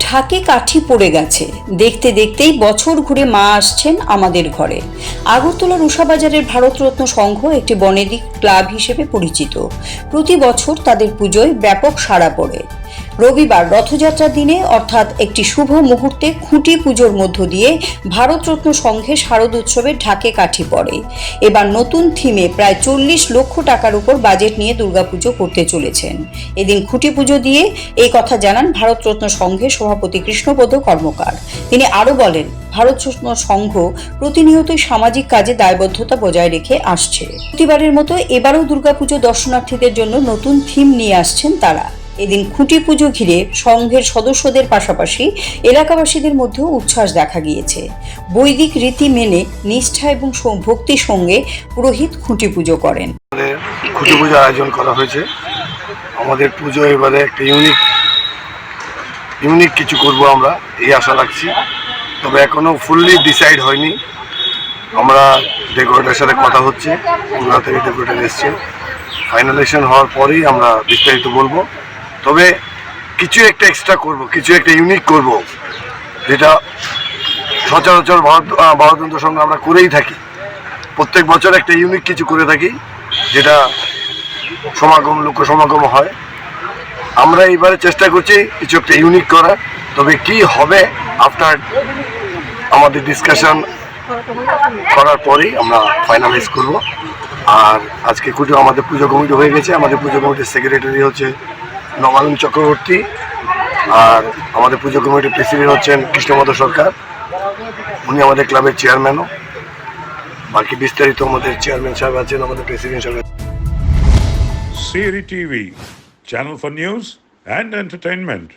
ঢাকে কাঠি পড়ে গেছে। দেখতে দেখতেই বছর ঘুরে মা আসছেন আমাদের ঘরে। আগরতলার উষাবাজারের ভারতরত্ন সংঘ একটি বনেদিক ক্লাব হিসেবে পরিচিত। প্রতি বছর তাদের পুজোয় ব্যাপক সাড়া পড়ে। রবিবার রথযাত্রার দিনে, অর্থাৎ একটি শুভ মুহূর্তে খুঁটি পুজোর মধ্য দিয়ে ভারতরত্ন সংঘে শারদ উৎসবের ঢাকে কাঠি পড়ে। এবার নতুন থিমে প্রায় চল্লিশ লক্ষ টাকার উপর বাজেট নিয়ে দুর্গাপুজো করতে চলেছেন। এদিন খুঁটি পুজো দিয়ে এই কথা জানান ভারতরত্ন সংঘের সভাপতি কৃষ্ণপদ কর্মকার। তিনি আরও বলেন ভারতরত্ন সংঘ প্রতিনিয়তই সামাজিক কাজে দায়বদ্ধতা বজায় রেখে আসছে। প্রতিবারের মতো এবারও দুর্গাপুজো দর্শনার্থীদের জন্য নতুন থিম নিয়ে আসছেন তারা। এদিন খুঁটি পুজো ঘিরে সংঘের সদস্যদের পাশাপাশি এলাকাবাসীদের মধ্যেও উচ্ছ্বাস দেখা গিয়েছে। বৈদিক রীতি মেনে নিষ্ঠা এবং ভক্তির সঙ্গে পুরোহিত খুঁটি পুজো করেন। খুঁটি পুজো আয়োজন করা হয়েছে। আমাদের পুজো এবারে একটা ইউনিক ইউনিক কিছু করব আমরা, এই আশা রাখছি। তবে এখনও ফুললি ডিসাইড হয়নি। আমরা ডেকোরেটের সাথে কথা হচ্ছে কলকাতা থেকে ডেকোরেটর এসছে। ফাইনালাইজেশন হওয়ার পরেই আমরা বিস্তারিত বলব। তবে কিছু একটা এক্সট্রা করব কিছু একটা ইউনিক করব যেটা সচরাচর ভারত আহ, ভারততন্ত্র সঙ্গে আমরা করেই থাকি। প্রত্যেক বছর একটা ইউনিক কিছু করে থাকি যেটা সমাগম লোক সমাগম হয়। আমরা এইবারে চেষ্টা করছি কিছু একটা ইউনিক করার তবে কি হবে আফটার আমাদের ডিসকাশন করার পরেই আমরা ফাইনালাইজ করব। আর আজকে কুটো আমাদের পুজো কমিটি হয়ে গেছে আমাদের পুজো কমিটির সেক্রেটারি হচ্ছে নবায়ন চক্রবর্তী আর আমাদের পুজো কমিটির প্রেসিডেন্ট হচ্ছেন কৃষ্ণপদ সরকার। উনি আমাদের ক্লাবের চেয়ারম্যানও। বাকি বিস্তারিত আমাদের চেয়ারম্যান সাহেব আছেন, আমাদের প্রেসিডেন্ট সাহেব সিআরি TV, channel for news and entertainment.